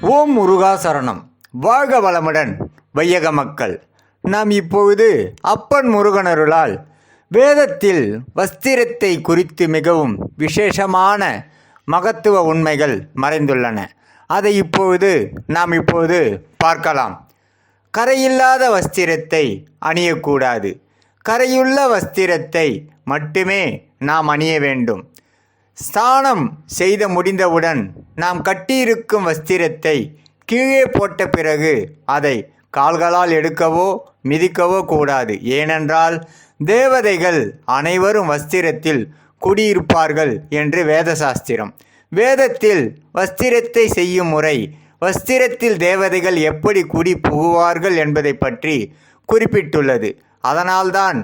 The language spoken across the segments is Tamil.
ஓம் முருகா சரணம் வாழ்க வளமுடன் வையக மக்கள். நாம் இப்பொழுது அப்பன் முருகனருளால் வேதத்தில் வஸ்திரத்தை குறித்து மிகவும் விசேஷமான மகத்துவ உண்மைகள் மறைந்துள்ளன. அதை இப்பொழுது நாம் இப்பொழுது பார்க்கலாம். கரையில்லாத வஸ்திரத்தை அணியக்கூடாது. கரையுள்ள வஸ்திரத்தை மட்டுமே நாம் அணிய வேண்டும். ஸ்நானம் செய்த முடிந்தவுடன் நாம் கட்டியிருக்கும் வஸ்திரத்தை கீழே போட்ட பிறகு அதை கால்களால் எடுக்கவோ மிதிக்கவோ கூடாது. ஏனென்றால் தேவதைகள் அனைவரும் வஸ்திரத்தில் குடியிருப்பார்கள் என்று வேத சாஸ்திரம் வேதத்தில் வஸ்திரத்தை செய்யும் முறை வஸ்திரத்தில் தேவதைகள் எப்படி குடி புகுவார்கள் என்பதை பற்றி குறிப்பிட்டுள்ளது. அதனால்தான்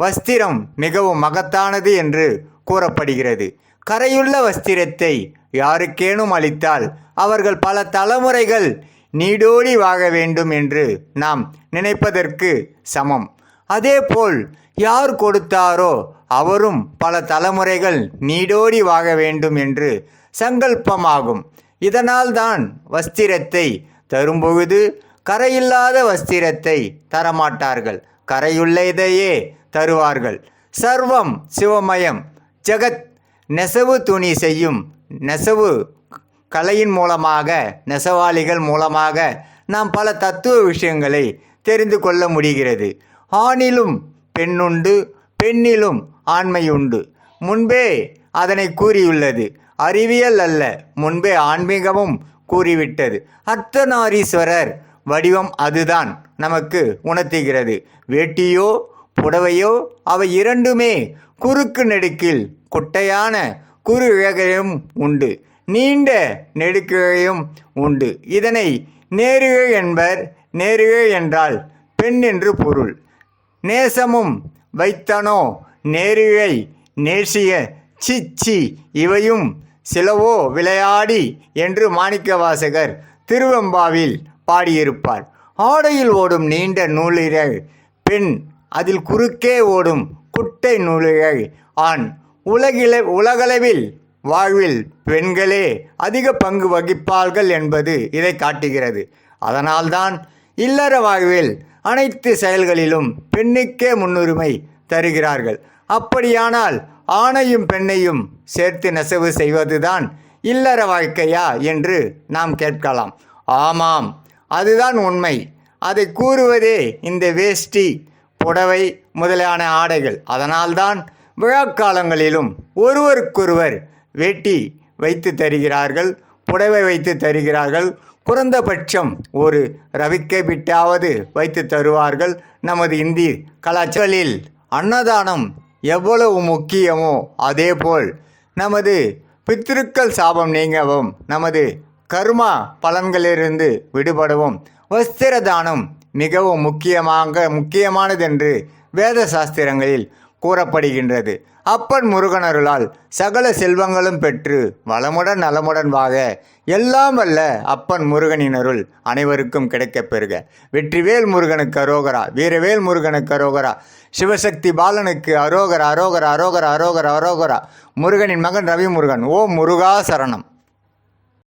வஸ்திரம் மிகவும் மகத்தானது என்று கூறப்படுகிறது. கரையுள்ள வஸ்திரத்தை யாருக்கேனும் அளித்தால் அவர்கள் பல தலைமுறைகள் நீடோடி வாழ வேண்டும் என்று நாம் நினைப்பதற்கு சமம். அதேபோல் யார் கொடுத்தாரோ அவரும் பல தலைமுறைகள் நீடோடி வாழ வேண்டும் என்று சங்கல்பமாகும். இதனால்தான் வஸ்திரத்தை தரும்பொழுது கரையில்லாத வஸ்திரத்தை தரமாட்டார்கள். கரையுள்ளதையே தருவார்கள். சர்வம் சிவமயம் ஜெகத் நெசவு துணி செய்யும். நெசவு கலையின் மூலமாக நெசவாளிகள் மூலமாக நாம் பல தத்துவ விஷயங்களை தெரிந்து கொள்ள முடிகிறது. ஆணிலும் பெண்ணுண்டு பெண்ணிலும் ஆண்மையுண்டு. முன்பே அதனை கூறியுள்ளது. அறிவியல் அல்ல முன்பே ஆன்மீகமும் கூறிவிட்டது. அர்த்தநாரீஸ்வரர் வடிவம் அதுதான் நமக்கு உணர்த்துகிறது. வேட்டியோ புடவையோ அவை இரண்டுமே குறுக்கு நெடுக்கில் குட்டையான குறு இழகையும் உண்டு நீண்ட நெடுக்கிழையும் உண்டு. இதனை நேருகை என்பர் நேருகை என்றால் பெண் என்று பொருள். நேசமும் வைத்தனோ நேருகை நேசிய சிச்சி இவையும் சிலவோ விளையாடி என்று மாணிக்கவாசகர் திருவெம்பாவில் பாடியிருப்பார். ஆடையில் ஓடும் நீண்ட நூலிழை பெண் அதில் குறுக்கே ஓடும் குட்டை நூலிழை ஆண் உலகில உலகளவில் வாழ்வில் பெண்களே அதிக பங்கு வகிப்பார்கள் என்பது இதை காட்டுகிறது. அதனால்தான் இல்லற வாழ்வில் அனைத்து செயல்களிலும் பெண்ணுக்கே முன்னுரிமை தருகிறார்கள். அப்படியானால் ஆணையும் பெண்ணையும் சேர்த்து நெசவு செய்வதுதான் இல்லற வாழ்க்கையா என்று நாம் கேட்கலாம். ஆமாம் அதுதான் உண்மை. அதை கூறுவதே இந்த வேஷ்டி. புடவை முதலான ஆடைகள். அதனால்தான் விழாக்காலங்களிலும் ஒருவருக்கொருவர் வேட்டி வைத்து தருகிறார்கள் புடவை வைத்து தருகிறார்கள். குறைந்தபட்சம் ஒரு ரவிக்கை பிட்டாவது வைத்து தருவார்கள். நமது இந்தி கலாச்சாரில் அன்னதானம் எவ்வளவு முக்கியமோ அதேபோல் நமது பித்திருக்கள் சாபம் நீங்கவும் நமது கர்மா பலன்களிலிருந்து விடுபடவும் வஸ்திர தானம் மிகவும் முக்கியமாக முக்கியமானதென்று வேத சாஸ்திரங்களில் கூறப்படுகின்றது. அப்பன் முருகனருளால் சகல செல்வங்களும் பெற்று வளமுடன் நலமுடன் வாக எல்லாம் வல்ல அப்பன் முருகனினருள் அனைவருக்கும் கிடைக்கப் பெறுக. வெற்றிவேல் முருகனுக்கு அரோகரா வீரவேல் முருகனுக்கு அரோகரா சிவசக்தி பாலனுக்கு அரோகரா அரோகரா அரோகரா அரோகரா அரோகரா முருகனின் மகன் ரவி முருகன் ஓம் முருகா சரணம்.